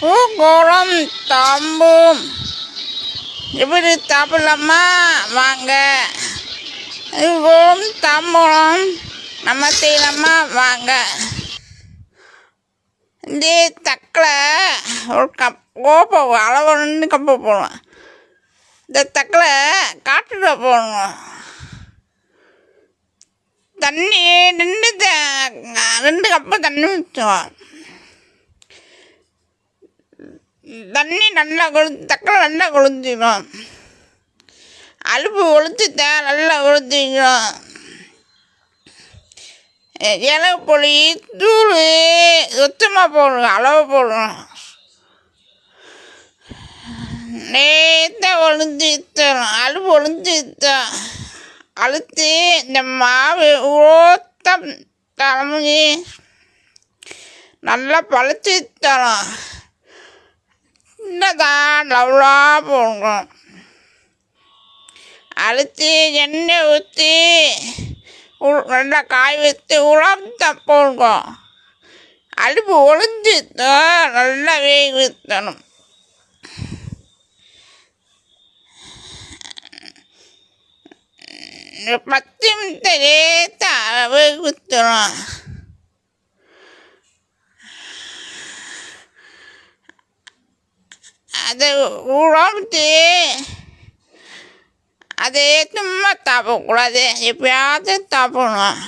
பூகோளம் தாம்பூம். இப்படி தாப்பிடலாமா வாங்க. பூகோளம் தாம்பூலம். நம்ம செய்யலாமா வாங்க. இந்த தக்கில் ஒரு கப் கோப்பை அளவு ரெண்டு கப்பு போடணும் இந்த தக்கில் காட்டுல போடணும். தண்ணி ரெண்டு த- ரெண்டு கப்பு தண்ணி ஊற்றுவோம். தண்ணி நல்லா கொளுத்து தக்காளி நல்லா கொளுத்திக்கணும் அலுப்பு கொளுத்துட்ட நல்லா கொளுத்திக்கணும் இலை பொடி தூள் சுத்தமாக போடணும் அளவு போடணும் நேத்தாக ஒழுந்து தரும் அழுப்பு ஒழுந்து தரும் அழுத்தி இந்த மாவு ஓத்தம் தலைமுகி நல்லா பழுத்து தரும் தான் லவ்லாக போடணும் அழுத்தி எண்ணெய் ஊற்றி நல்லா காய வச்சு உலர்த்த போடுங்க அடுப்பு ஒளிஞ்சு நல்லா வேக வைத்தணும். பத்து நிமிஷம் லேட்டாக வேக வைத்தணும். அதை உழந்து அதை சும்மா சாப்பிடக்கூடாது எப்பயாவது சாப்பிடணும்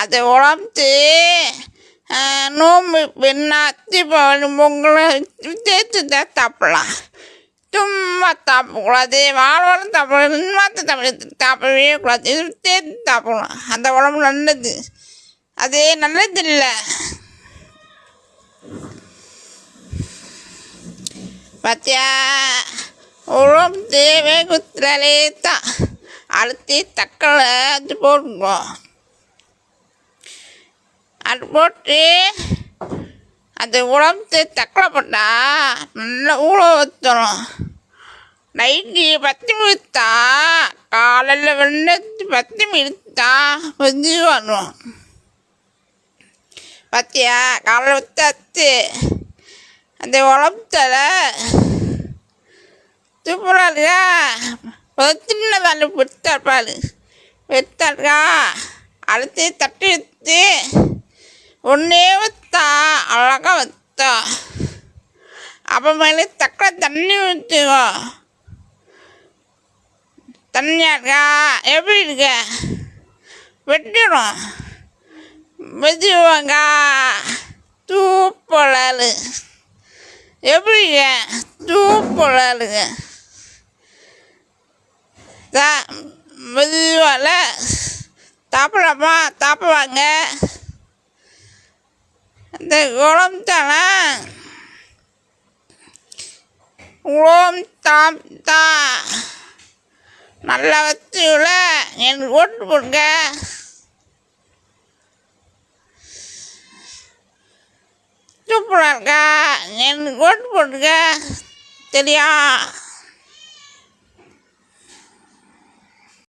அதை உழந்து நோம்பு பெண்ணா தீபாவளி பொங்கலை சேர்த்து தான் சாப்பிடலாம் சும்மா சாப்பிடக்கூடாது வாழ்வாரம் சாப்பிடக்கூடாது சும்மா சாப்பிட சாப்பிடவே கூடாது. சேர்த்து சாப்பிடலாம் அந்த உடம்பு நல்லது. அது நல்லது இல்லை பார்த்தியா தேவை குத்துறாலே தான். அழுத்தி தக்கலை அது போடுங்க. அது போட்டு அது உழந்து தக்கலை போட்டால் நல்லா ஊழ வச்சிடும் நைட்டு பத்து மினித்தா காலையில் வெண்ணத்து பத்து மினித்தா வெந்து வரும். பார்த்தியா காலையில் வச்சாச்சு அந்த உழப்பத்தால துப்புறாருக்கா இருக்கா சின்ன தண்ணி பெருத்தா பாரு. பெருத்தா அடுத்து தட்டி வச்சு ஒன்றே வச்சா அழகாக வச்சா அப்புறமேலே தக்கலை தண்ணி ஊற்றுவோம் தண்ணியாக இருக்கா? எப்படி இருக்க? வெட்டிடும். வெட்டிடுவாங்க தூப்பலால். எப்படிங்க? தூப்பலாலுங்க தா மெதுவால சாப்பிடலாமா சாப்பிடுவாங்க இந்த குளம் தானே குளம் தாம் தா. நல்லா வச்சுல எனக்கு ஓட்டு போடுங்க. சூப்பராக இருக்கா என் கோட் போட்டுக்க சரியா